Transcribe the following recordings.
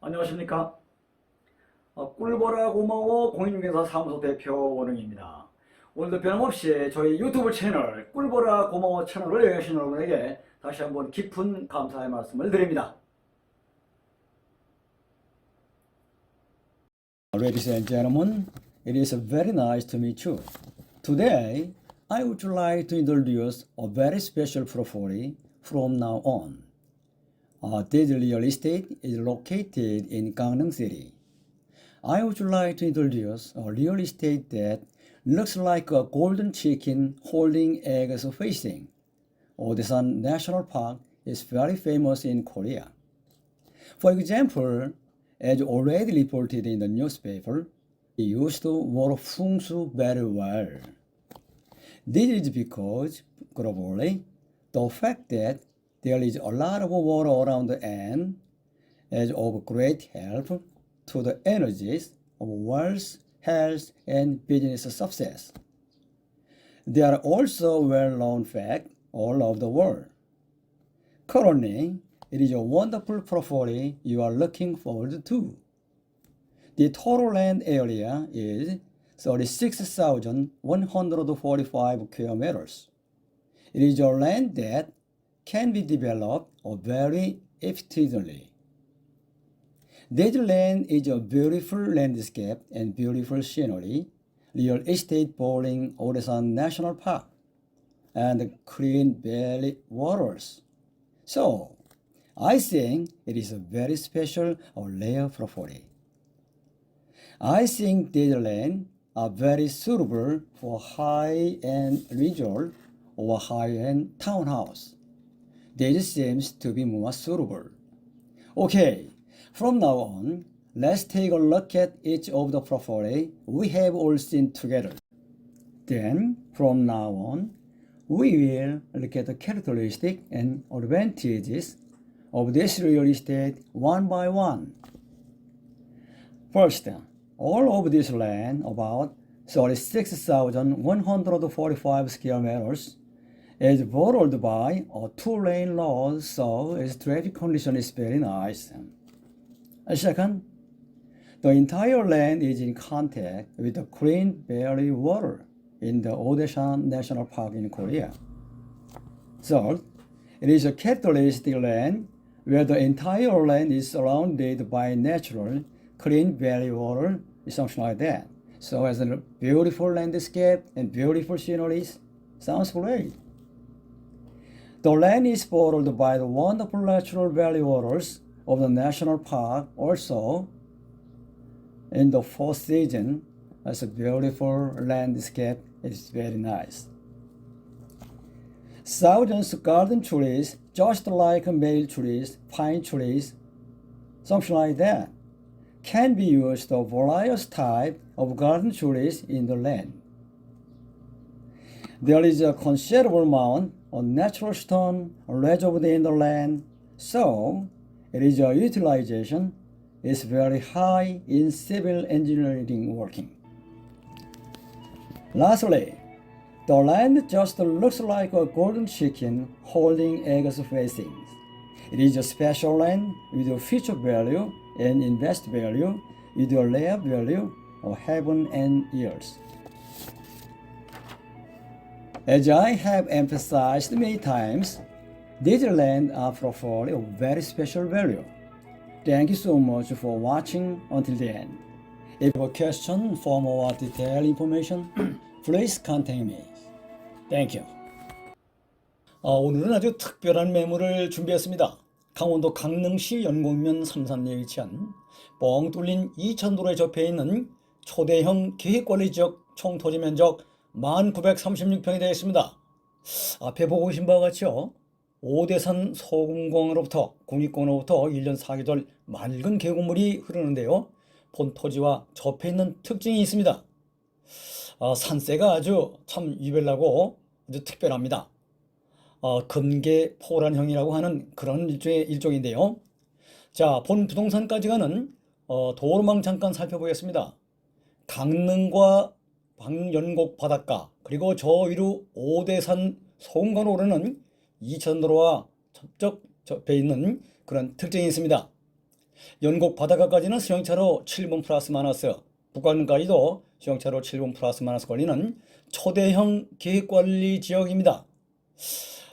안녕하십니까? 어, 꿀보라 고마워 공인중개사 사무소 대표 원흥입니다. 오늘도 변함없이 저희 유튜브 채널 꿀보라 고마워 채널을 여행하신 여러분에게 다시 한번 깊은 감사의 말씀을 드립니다. Ladies and gentlemen, it is very nice to meet you. Today, I would like to introduce a very special property from now on. Uh, this real estate is located in Gangnam City. I would like to introduce a real estate that looks like a golden chicken holding eggs facing. Odesan National Park is very famous in Korea. For example, as already reported in the newspaper, he used to water Fungsu very well. This is because, globally, the fact that there is a lot of water around and is of great help to the energies of wealth, health, and business success. They are also well-known fact all over the world. Currently, it is a wonderful property you are looking forward to. The total land area is 36,145 square meters. It is a land that can be developed very efficiently. This land is a beautiful landscape and beautiful scenery, real estate bowling Oresan National Park, and clean valley waters. So, I think it is a very special or rare property. I think this land are very suitable for high-end resort or high-end townhouse. This seems to be more suitable. Okay, from now on, let's take a look at each of the property we have all seen together. Then, from now on, we will look at the characteristics and advantages of this real estate one by one. First, all of this land, about 36,145 square meters, is bordered by a two-lane road, so its traffic condition is very nice. Second, the entire land is in contact with the Green Valley water in the Odeshan National Park in Korea. Third, it is a characteristic land where the entire land is surrounded by natural clean valley water, something like that. So as a beautiful landscape and beautiful sceneries, sounds great. The land is bordered by the wonderful natural valley waters of the national park. Also, in the fourth season, as a beautiful landscape, it's very nice. Thousands of garden trees, just like male trees, pine trees, something like that, can be used of various type of garden trees in the land. There is a considerable amount of natural stone reserved in the land, so it is a utilization is very high in civil engineering working. Lastly, the land just looks like a golden chicken holding eggs facing. It is a special land with a future value and invest value with a rare value of heaven and earth. As I have emphasized many times, these land are property of very special value. Thank you so much for watching until the end. If you have a question for more detailed information, please contact me. Thank you. 아, 오늘은 아주 특별한 매물을 준비했습니다. 강원도 강릉시 연곡면 삼산리에 위치한 뻥 뚫린 이천도로에 접해 있는 초대형 계획관리 지역 총 토지 면적 1936평이 되겠습니다. 앞에 보고 계신 바와 같이요. 오대산 소금공으로부터 국립공원으로부터 1년 4개월 맑은 계곡물이 흐르는데요. 본 토지와 접해 있는 특징이 있습니다. 어, 산세가 아주 참 유별나고 아주 특별합니다. 어, 금계포란형이라고 하는 그런 일종의 일종인데요. 자, 본 부동산까지 가는 어, 도로망 잠깐 살펴보겠습니다. 강릉과 방연곡 바닷가 그리고 저 위로 오대산 송간로 오르는 이천도로와 접촉 접해 있는 그런 특징이 있습니다. 연곡 바다가까지는 수영차로 7분 플러스 마이너스, 북한까지도 수영차로 7분 플러스 마이너스 걸리는 초대형 계획관리 지역입니다.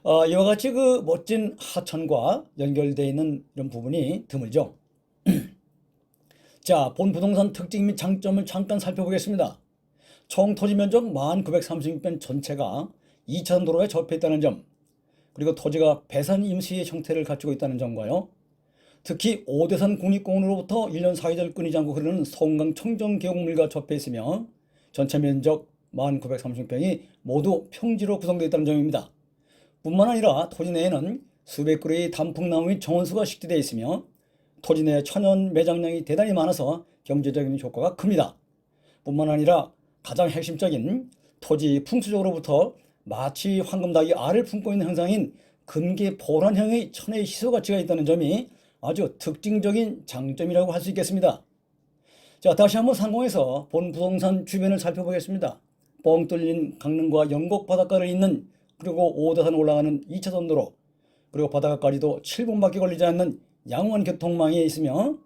어, 이와 같이 그 멋진 하천과 연결되어 있는 이런 부분이 드물죠. 자, 본 부동산 특징 및 장점을 잠깐 살펴보겠습니다. 총 토지 면적 1936평 전체가 2천 도로에 접해 있다는 점, 그리고 토지가 배산 임시의 형태를 갖추고 있다는 점과요. 특히 오대산 국립공원으로부터 1년 4계절 끊이지 않고 흐르는 서운강 청정 계곡물과 접해 있으며 전체 면적 1936평이 모두 평지로 구성되어 있다는 점입니다. 뿐만 아니라 토지 내에는 수백 그루의 단풍나무 및 정원수가 식재되어 있으며 토지 내 천연 매장량이 대단히 많아서 경제적인 효과가 큽니다. 뿐만 아니라 가장 핵심적인 토지 풍수적으로부터 마치 황금닭이 알을 품고 있는 형상인 금계 보란형의 천의 희소 가치가 있다는 점이 아주 특징적인 장점이라고 할 수 있겠습니다. 자, 다시 한번 상공에서 본 부동산 주변을 살펴보겠습니다. 뻥 뚫린 강릉과 영곡 바닷가를 잇는 그리고 오대산 올라가는 2차선 도로 그리고 바닷가까지도 7분밖에 걸리지 않는 양원 교통망에 있으며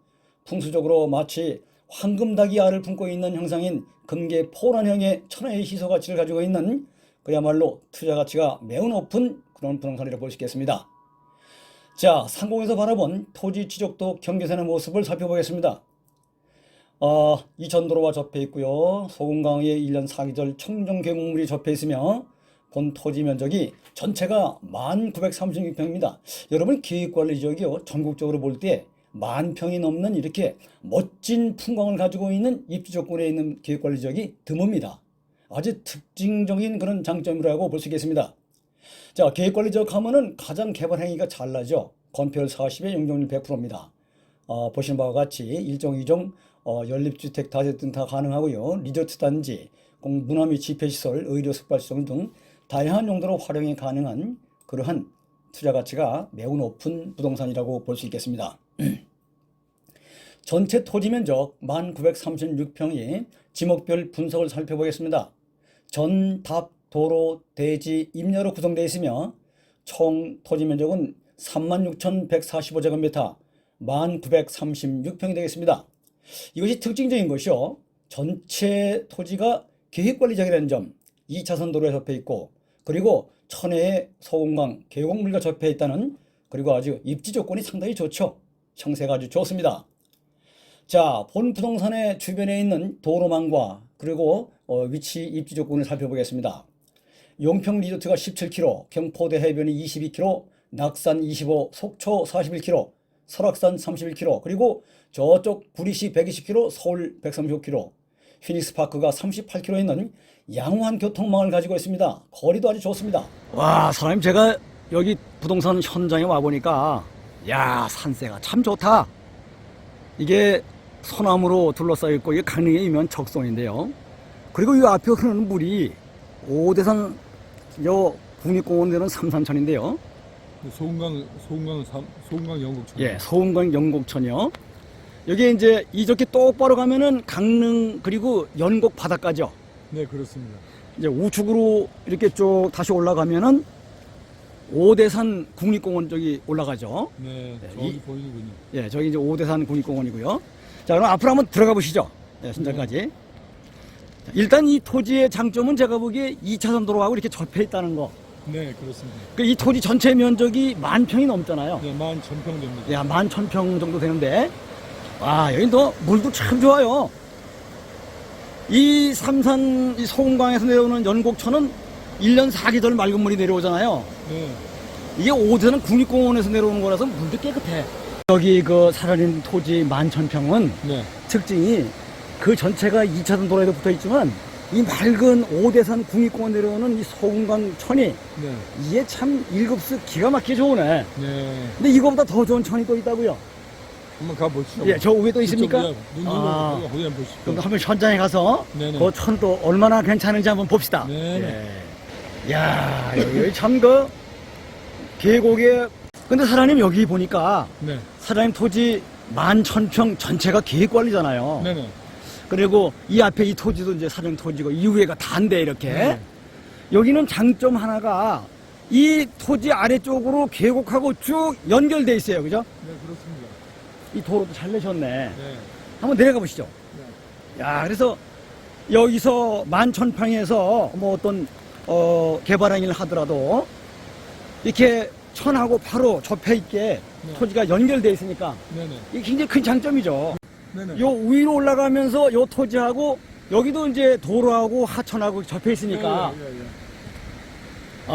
풍수적으로 마치 황금닭이 알을 품고 있는 형상인 금계 포란형의 천혜의 희소 가치를 가지고 있는 그야말로 투자 가치가 매우 높은 그런 부동산이라고 볼 수 있겠습니다. 자, 상공에서 바라본 토지 지적도 경계선의 모습을 살펴보겠습니다. 어, 이천도로와 접해 있고요. 소금강에 1년 4계절 청정 계곡물이 접해 있으며 본 토지 면적이 전체가 1936평입니다. 여러분 계획관리 지역이요. 전국적으로 볼 때 만 평이 넘는 이렇게 멋진 풍광을 가지고 있는 입지 조건에 있는 계획관리 지역이 드뭅니다. 아주 특징적인 그런 장점이라고 볼 수 있겠습니다. 자, 계획관리 지역 하면은 가장 개발 행위가 잘 나죠. 건폐율 40에 용적률 100%입니다. 어, 보시는 바와 같이 일종 이종 어, 연립주택 다세대 등다 가능하고요. 리조트 단지, 공 문화 및 집회시설, 의료 숙박시설 등 다양한 용도로 활용이 가능한 그러한 투자 가치가 매우 높은 부동산이라고 볼 수 있겠습니다. 전체 토지 면적 1936평이 지목별 분석을 살펴보겠습니다. 전, 답, 도로, 대지, 임야로 구성되어 있으며 총 토지 면적은 36,145제곱미터 1936평이 되겠습니다. 이것이 특징적인 것이요. 전체 토지가 계획관리적이라는 점, 2차선 도로에 접해 있고, 그리고 천혜의 소금강 계곡물과 접해 있다는, 그리고 아주 입지 조건이 상당히 좋죠. 형세가 아주 좋습니다. 자, 본 부동산의 주변에 있는 도로망과 그리고 어, 위치 입지 조건을 살펴보겠습니다. 용평 리조트가 17km, 경포대 해변이 22km, 낙산 25, 속초 41km, 설악산 31km, 그리고 저쪽 구리시 120km, 서울 135km, 휘닉스 파크가 38km 있는 양호한 교통망을 가지고 있습니다. 거리도 아주 좋습니다. 와, 사장님 제가 여기 부동산 현장에 와 보니까 야, 산세가 참 좋다. 이게 소나무로 둘러싸여 있고 이게 강릉의 유명한 적송인데요. 그리고 이 앞에 흐르는 물이 오대산 요 국립공원대는 삼산천인데요. 소금강 소금강 삼 소금강 영국천. 예, 소음강 영곡천이요. 여기 이제 이렇게 똑바로 가면은 강릉 그리고 연곡 바닷가죠. 네 그렇습니다. 이제 우측으로 이렇게 쭉 다시 올라가면은 오대산 국립공원 쪽이 올라가죠. 네 네, 저기 이- 보이는군요. 예, 저기 이제 오대산 국립공원이고요. 자, 그럼 앞으로 한번 들어가 보시죠. 예, 현장까지. 자, 일단 이 토지의 장점은 제가 보기에 2차선 도로하고 이렇게 접해 있다는 거. 네 그렇습니다. 그 이 토지 전체 면적이 만 평이 넘잖아요. 네만 전평 됩니다. 야, 만 천 평 정도 되는데. 와, 여기 또 물도 참 좋아요. 이 삼산 이 소금강에서 내려오는 연곡천은 1년 4계절 맑은 물이 내려오잖아요. 네 이게 오대산 국립공원에서 내려오는 거라서 물도 깨끗해. 여기 그 살아있는 토지 만천평은 네. 특징이 그 전체가 2차선 도로에도 붙어 있지만 이 맑은 오대산 국립공원 내려오는 이 소금강 천이 네. 이게 참 일급수 기가 막히게 좋으네. 네. 근데 이거보다 더 좋은 천이 또 있다고요. 한번 가보시죠. 예, 저 위에 또 있습니까? 눈 눈으로 아. 한번 보시죠. 그럼 한번 현장에 가서 네네. 그 천도 얼마나 괜찮은지 한번 봅시다. 네네. 예. 야, 여기 참그 계곡에 근데 사장님 여기 보니까 네. 사장님 토지 만 천평 전체가 계획 관리잖아요. 네네. 그리고 이 앞에 이 토지도 이제 사장 토지고 이후에가 다인데 이렇게 네. 여기는 장점 하나가 이 토지 아래쪽으로 계곡하고 쭉 연결돼 있어요, 그죠? 네 그렇습니다. 이 도로도 잘 내셨네. 네. 한번 내려가 보시죠. 야, 그래서 여기서 만 천평에서 뭐 어떤 어, 개발 행위를 하더라도 이렇게 천하고 바로 접해 있게 네. 토지가 연결돼 있으니까 네네. 이게 굉장히 큰 장점이죠. 네네. 요 위로 올라가면서 요 토지하고 여기도 이제 도로하고 하천하고 접해 있으니까 예, 예, 예.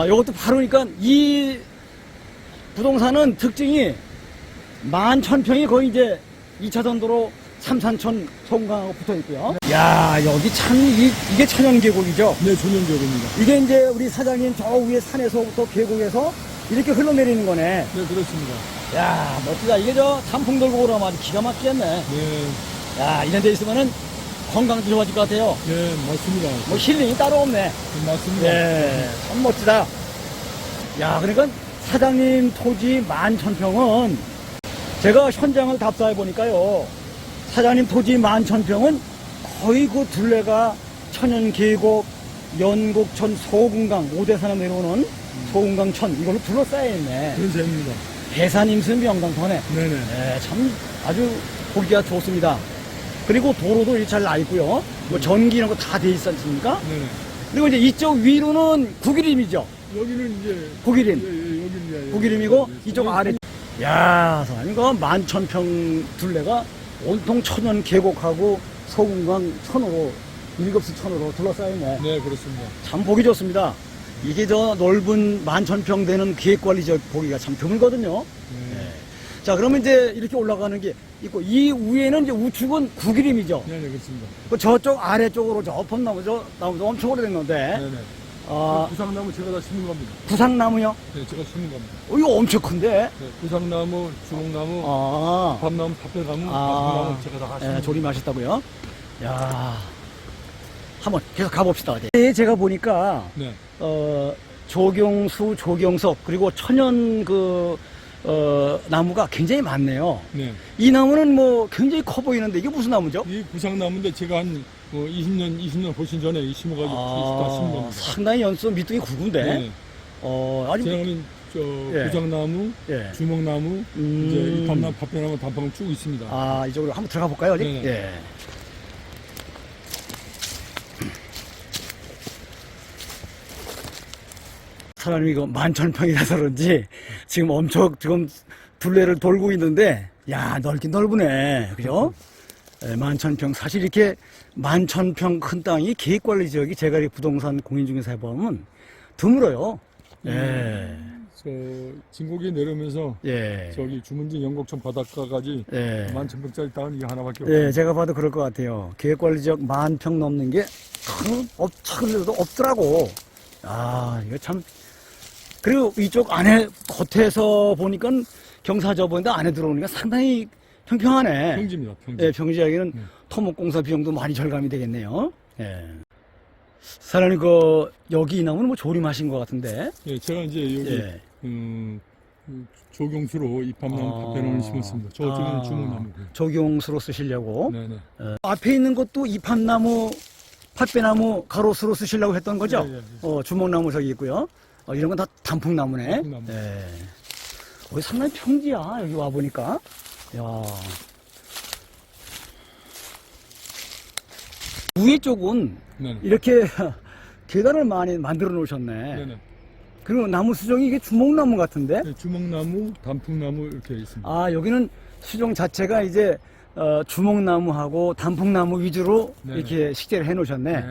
아, 요것도 바로니까 이 부동산은 특징이 만 천 평이 거의 이제 2차선 도로 삼산천 송강하고 붙어 있고요. 야, 여기 참, 이, 이게 천연 계곡이죠. 네, 전용적입니다. 이게 이제 우리 사장님 저 위에 산에서부터 계곡에서 이렇게 흘러내리는 거네. 네, 그렇습니다. 야, 멋지다. 이게 저 단풍 돌고 오라면 아주 기가 막히겠네. 네, 야, 이런 데 있으면은 건강도 좋아질 것 같아요. 네, 맞습니다. 뭐 힐링이 따로 없네. 네, 맞습니다. 예, 참 멋지다. 야, 그러니까 사장님 토지 만 천평은 제가 현장을 답사해 보니까요. 사장님 토지 만 천평은 거의 그 둘레가 천연 계곡, 연곡천, 소금강, 오대산에 내려오는 소금강천 이걸로 둘러싸여 있네. 그런 셈입니다. 해산 임수 명강터네. 네네. 예, 참 아주 보기가 좋습니다. 그리고 도로도 잘 나 있고요. 뭐 전기 이런 거 다 돼 있지 않습니까? 네네. 그리고 이제 이쪽 위로는 국이림이죠. 여기는 이제 국이림. 예, 예, 여기 이제 국이림이고 예, 예. 이쪽 아래. 야, 사장님, 그 만천평 둘레가 온통 천연 계곡하고 소금강 천으로 일급수 천으로 둘러싸이네. 네, 그렇습니다. 참 보기 좋습니다. 이게 저 넓은 만천평 되는 기획관리적 보기가 참 드물거든요. 네. 자, 그러면 이제 이렇게 올라가는 게 있고 이 위에는 이제 우측은 국이림이죠. 네, 네, 그렇습니다. 그 저쪽 아래쪽으로 저 펀나무 저 나무도 엄청 오래된 건데 네 네. 아, 구상나무 제가 다 심은 겁니다. 구상나무요? 네, 제가 심은 겁니다. 어, 이거 엄청 큰데? 네, 구상나무, 주목나무, 아, 밤나무, 밥배나무, 아. 나무 제가 다 심은 예, 조림하셨다고요? 야 한번 계속 가봅시다. 네, 제가 보니까 네. 어, 조경수, 조경석 그리고 천연 그 어, 나무가 굉장히 많네요. 네. 이 나무는 뭐 굉장히 커 보이는데 이게 무슨 나무죠? 이 구상나무인데 제가 한 어, 20년, 20년 보신 전에 이 심어가지고 다 심은 아, 겁니다. 상당히 연수 밑둥이 굵은데. 네. 어, 아니, 제가는 저 예. 구상나무, 예. 주먹나무, 음. 이제 이 밤나무, 밥배나무, 단방울 쭉 있습니다. 아, 이쪽으로 한번 들어가 볼까요, 어디? 네네. 예. 사람이 이거 만천평이라서 그런지 지금 엄청 지금 둘레를 돌고 있는데 야 넓긴 넓으네 그죠? 예, 만천평 사실 이렇게 만천평 큰 땅이 계획관리 지역이 제가 이 부동산 공인 중개사 해보면 드물어요. 예, 저 진곡이 내려오면서 예, 저기 주문진 영곡천 바닷가까지 예. 만천평짜리 땅은 이게 하나밖에 없어요. 예, 제가 봐도 그럴 것 같아요. 계획관리 지역 만평 넘는 게, 참, 없, 찾으려도 없더라고. 아, 이거 참. 그리고 이쪽 안에, 겉에서 보니까 경사저보인데 안에 들어오니까 상당히 평평하네. 평지입니다. 평지. 예, 평지하기는 네. 토목공사 비용도 많이 절감이 되겠네요. 예. 사장님, 그, 여기 이 나무는 뭐 조림하신 것 같은데. 예, 제가 이제 여기 예. 음, 그 조경수로 이 밤나무, 아. 밥배나무를 심었습니다. 저쪽은 아. 주먹나무고요. 적용수로 쓰시려고. 네네. 어, 앞에 있는 것도 이팝나무, 팥배나무 가로수로 쓰시려고 했던 거죠? 예, 예, 예. 어, 주먹나무 저기 있고요. 어, 이런 건 다 단풍나무네. 단풍나무. 예. 여기 상당히 평지야, 여기 와 보니까. 야 위에 쪽은 네네. 이렇게 계단을 많이 만들어 놓으셨네. 네네. 그리고 나무 수정이 이게 주먹나무 같은데? 네, 주먹나무, 단풍나무 이렇게 있습니다. 아, 여기는 수종 자체가 이제 어, 주먹나무하고 단풍나무 위주로 네네. 이렇게 식재를 해 놓으셨네.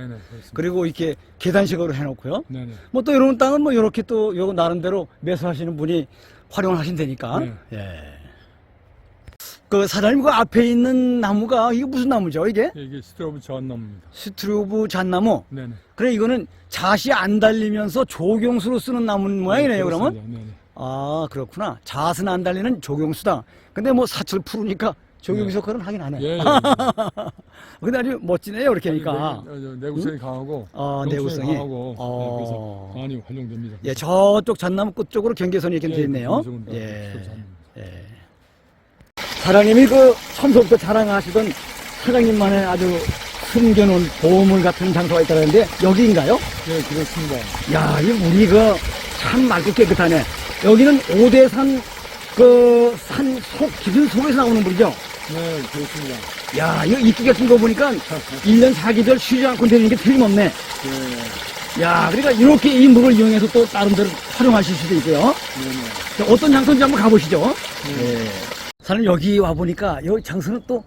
그리고 이렇게 계단식으로 해 놓고요. 뭐 또 이런 땅은 뭐 이렇게 또 요거 나름대로 매수하시는 분이 활용을 하신다니까. 네. 예. 그 사장님 그 앞에 있는 나무가 이게 무슨 나무죠? 이게 예, 이게 스트로브 자한나무입니다. 스트로브 잣나무. 네네. 그래 이거는 잣이 안 달리면서 조경수로 쓰는 나무 모양이네요. 그러면 그렇습니다. 네네. 아 그렇구나. 잣은 안 달리는 조경수다. 근데 뭐 사철 푸르니까 조경수 네. 역할은 하긴 하네. 예, 예. 근데 아주 멋지네요. 이렇게 하니까. 내, 어, 내구성이 강하고, 아, 경성이 내구성이. 강하고, 어. 네, 많이 활용됩니다. 예, 저쪽 잣나무 끝 쪽으로 경계선이 이렇게 돼 있네요. 예. 스트로브 자한나무입니다. 예. 사장님이 그 처음부터 자랑하시던 사장님만의 아주 숨겨놓은 보물 같은 장소가 있다는데 여기인가요? 네, 그렇습니다. 야, 이 물이 그참 맑고 깨끗하네. 여기는 오대산 그그산속 깊은 속에서 나오는 분이죠. 네, 그렇습니다. 야, 이거 이끼 같은 거 보니까 1년 4계절 쉬지 않고 되는 게 틀림없네. 네, 야, 그러니까 이렇게 이 물을 이용해서 또 나름대로 활용하실 수도 있고요. 네, 네. 자, 어떤 장소인지 한번 가보시죠. 네. 사는 여기 와 보니까 여기 장소는 또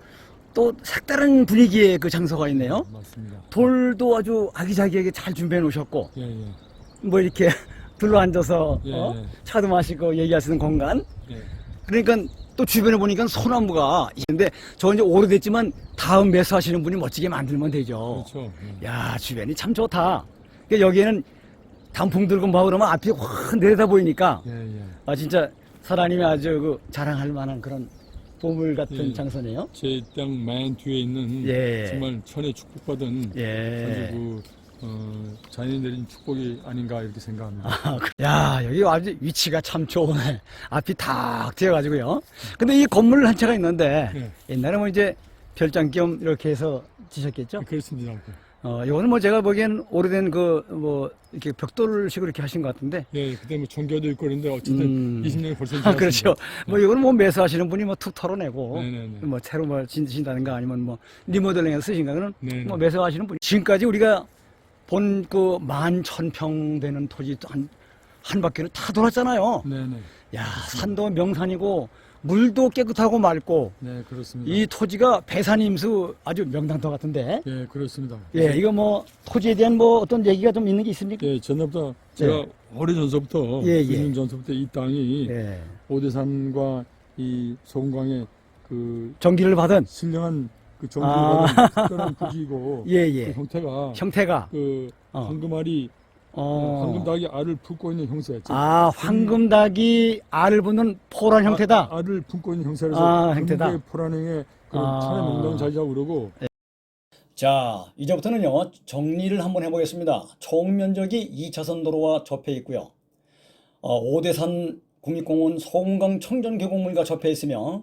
또 색다른 분위기의 그 장소가 있네요. 맞습니다. 돌도 아주 아기자기하게 잘 준비해 놓으셨고 예, 예. 뭐 이렇게 둘러 앉아서 예, 어? 예. 차도 마시고 얘기하시는 공간. 예. 그러니까 또 주변에 보니까 소나무가 있는데 저 이제 오래됐지만 다음 매수하시는 분이 멋지게 만들면 되죠. 그렇죠. 예. 야 주변이 참 좋다. 그러니까 여기에는 단풍 들고 뭐 그러면 앞이 확 내려다 보이니까 예, 예. 아 진짜 사장님이 아주 그 자랑할 만한 그런 보물 같은 예. 장소네요. 제 땅 맨 뒤에 있는 예. 정말 천의 축복받은 예. 아주 그 어, 자연이 내린 축복이 아닌가 이렇게 생각합니다. 아, 그- 야 여기 아주 위치가 참 좋네. 앞이 탁 트여가지고요. 근데 이 건물 한 채가 있는데 예. 옛날에 뭐 이제 별장 겸 이렇게 해서 지셨겠죠? 그렇습니다. 어, 이거는 뭐 제가 보기엔 오래된 그, 뭐, 이렇게 벽돌 식으로 이렇게 하신 것 같은데. 예, 그때 뭐 종교도 있고 그런데 어쨌든 음. 20년이 벌써 아, 그렇죠. 지났습니다. 뭐, 이거는 뭐 매수하시는 분이 뭐 툭 털어내고, 네네네. 뭐, 새로 뭐 짓신다든가 아니면 뭐, 리모델링해서 쓰신가, 그는. 뭐 매수하시는 분이. 지금까지 우리가 본 그 만 천 평 되는 토지 한, 한 바퀴를 다 돌았잖아요. 네네. 야, 산도 명산이고, 물도 깨끗하고 맑고, 네, 그렇습니다. 이 토지가 배산임수 아주 명당토 같은데. 예, 그렇습니다. 예, 이거 뭐, 토지에 대한 뭐 어떤 얘기가 좀 있는 게 있습니까? 예, 전부터 제가 오래 전서부터 예, 예. 9년 전서부터 이 땅이 예. 오대산과 이 소금강의 그 전기를 받은 신령한 그 아. 정기를 특별한 부지이고 예, 그 예. 형태가 형태가 그 어. 황금알이 어. 황금닭이 알을 품고 있는 형태였죠. 아, 황금닭이 알을 붙는 포란 형태다. 아, 알을 품고 있는 형태라서 아, 형태다. 금괴 포란행의 그런 아. 천의 명당 자리라고 그러고 자, 이제부터는요, 정리를 한번 해보겠습니다. 총 면적이 2차선 도로와 접해 있고요. 어, 오대산 국립공원 소금강 청전계곡물과 접해 있으며,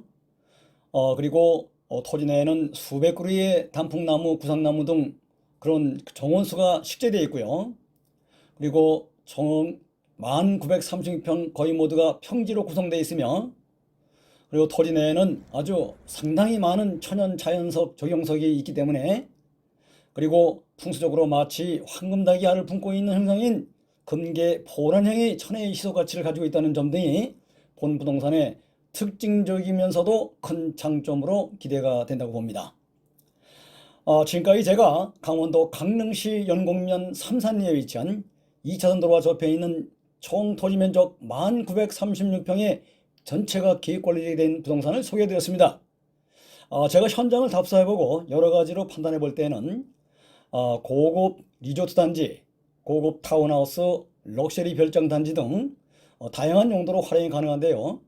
어, 그리고 어, 토지 내에는 수백 그루의 단풍나무, 구상나무 등 그런 정원수가 식재되어 있고요. 그리고 총 1936평 거의 모두가 평지로 구성되어 있으며, 그리고 토지 내에는 아주 상당히 많은 천연 자연석 적용석이 있기 때문에 그리고 풍수적으로 마치 황금닭이 알을 품고 있는 형상인 금계 포란형의 천혜의 희소 가치를 가지고 있다는 점 등이 본 부동산의 특징적이면서도 큰 장점으로 기대가 된다고 봅니다. 어, 지금까지 제가 강원도 강릉시 연곡면 삼산리에 위치한 2차선 도로와 접해 있는 총 토지 면적 1936평의 전체가 기획 관리된 부동산을 소개해드렸습니다. 어, 제가 현장을 답사해보고 여러 가지로 판단해 볼 때는 어, 고급 리조트 단지, 고급 타운하우스, 럭셔리 별장 단지 등 어, 다양한 용도로 활용이 가능한데요.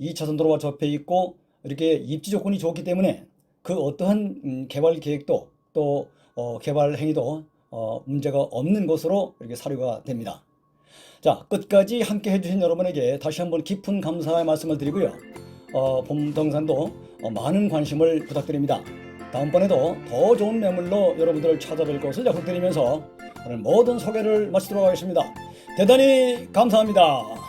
2차선 도로와 접해 있고 이렇게 입지 조건이 좋기 때문에 그 어떠한 음, 개발 계획도 또 어, 개발 행위도 어, 문제가 없는 것으로 이렇게 사료가 됩니다. 자, 끝까지 함께 해주신 여러분에게 다시 한번 깊은 감사의 말씀을 드리고요. 어, 봄동산도 어, 많은 관심을 부탁드립니다. 다음번에도 더 좋은 매물로 여러분들을 찾아뵐 것을 약속드리면서 오늘 모든 소개를 마치도록 하겠습니다. 대단히 감사합니다.